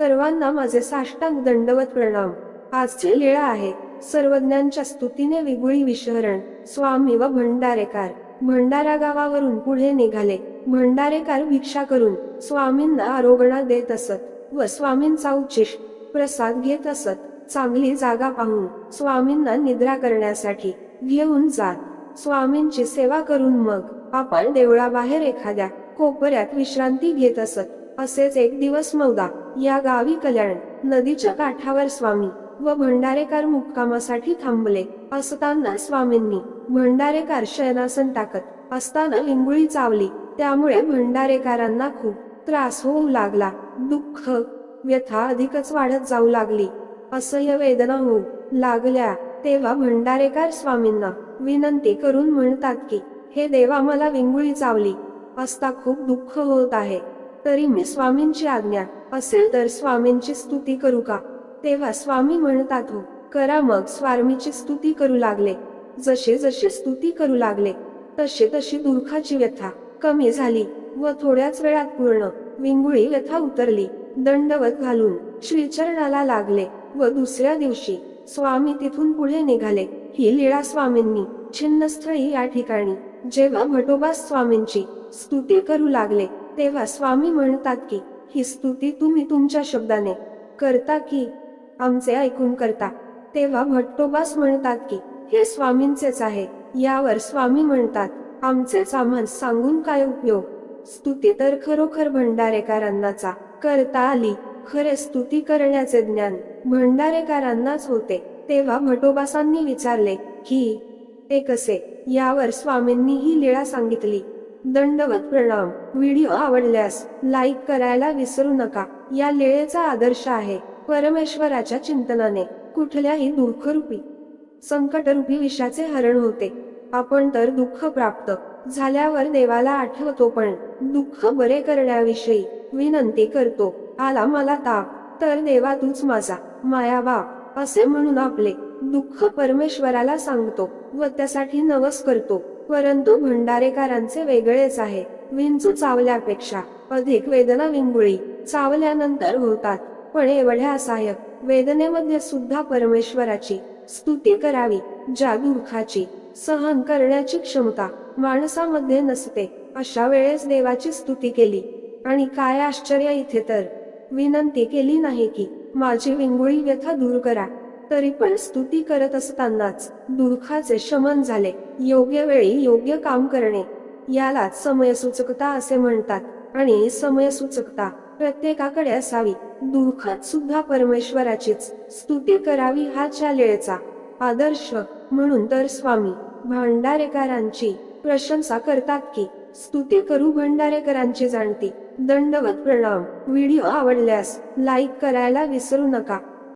सर्वांना माझे साष्टांग दंडवत प्रणाम. आजची लीळा आहे सर्वज्ञांच्या स्तुतीने विगुळी विशहरण स्वामी व भंडारेकार. भंडारा गावावरून पुढे निघाले. भंडारेकार भिक्षा करून स्वामींना आरोगणा देत असत व स्वामींचा उच्चिष्ट प्रसाद घेत असत. चांगली जागा पाहून स्वामींना निद्रा करण्यासाठी घेऊन जात. स्वामींची सेवा करून मग आपण देवळाबाहेर एखाद्या कोपऱ्यात विश्रांती घेत असत. असेच एक दिवस मौदा या गावी कल्याण नदीच्या काठावर स्वामी व भंडारेकार मुक्कामासाठी थांबले असताना स्वामींनी भंडारेकार शयनासन टाकत असताना लिंगुळी चावली. त्यामुळे भंडारेकारांना खूप त्रास होऊ लागला दुःख व्यथा अधिकच वाढत जाऊ लागली. असह्य वेदना होऊ लागल्या तेव्हा भंडारेकार स्वामींना विनंती करून म्हणतात की हे देवा मला विंगुळी चावली. असता खूप दुःख होत आहे. तरी मी स्वामींची आज्ञा असेल तर स्वामींची स्तुती करू का? तेव्हा स्वामी म्हणतात हो करा मग स्वामीची स्तुती करू लागले. जसे जसे स्तुती करू लागले तसे तशी दुःखाची व्यथा कमी झाली व थोड्याच वेळात पूर्ण विंगुळी व्यथा उतरली. दंडवत घालून श्रीचरणाला लागले व दुसऱ्या दिवशी स्वामी तिथून पुढे निघाले. ही लीळा स्वामींनी छिन्नस्थळी या ठिकाणी. जेव्हा भटोबा स्वामींची स्तुती करू लागले तेव्हा स्वामी म्हणतात की ही स्तुती तुम्ही तुमच्या शब्दाने करता की आमचे ऐकून करता. तेव्हा भट्टोबास म्हणतात की हे स्वामींचेच आहे. यावर स्वामी म्हणतात आमचेच आम्हास सांगून काय उपयोग? स्तुती तर खरोखर भंडारेकरांनाचा. करता आली खरे स्तुती करण्याचे ज्ञान भंडारेकरांनाच होते. तेव्हा भटोबासांनी विचारले की ते कसे? यावर स्वामींनी ही लीळा सांगितली. दंडवत प्रणाम व्हिडिओ आवडल्यास लाईक करायला विसरू नका. या लेळेचा आदर्श आहे परमेश्वराच्या चिंतनाने. कुठल्याही दुःखरूपी संकटरूपी विषाचे हरण होते. आपण तर दुःख प्राप्त झाल्यावर देवाला आठवतो पण दुःख बरे करण्याविषयी विनंती करतो. आला मला ताप तर देवा तूच माझा. माया बाप असे म्हणून आपले दुःख परमेश्वराला सांगतो व त्यासाठी नवस करतो. परंतु भंडारेकरांचे वेगळेच आहे. विंचू चावल्यापेक्षा अधिक वेदना विंगुळी चावल्यानंतर होतात. पण एवढ्या असहाय्यक वेदनेमध्ये सुद्धा परमेश्वराची स्तुती करावी ज्या दुःखाची सहन करण्याची क्षमता माणसामध्ये नसते अशा वेळेस देवाची स्तुती केली. आणि काय आश्चर्य इथे तर. विनंती केली नाही की माझी विंगुळी व्यथा दूर करा. तरी पण स्तुती करत असतानाच दुःखाचे शमन झाले. योग्य वेळी योग्य काम करणे. यालाच समयसूचकता असे म्हणतात आणि समयसूचकता प्रत्येकाकडे असावी. दुःखात सुद्धा परमेश्वराचीच स्तुती करावी हा चालेळचा आदर्श म्हणून तर स्वामी भांडारेकरांची प्रशंसा करतात की स्तुती करू भंडारेकरांची जाणती. दंडवत प्रणाम. व्हिडिओ आवडल्यास लाईक करायला विसरू नका.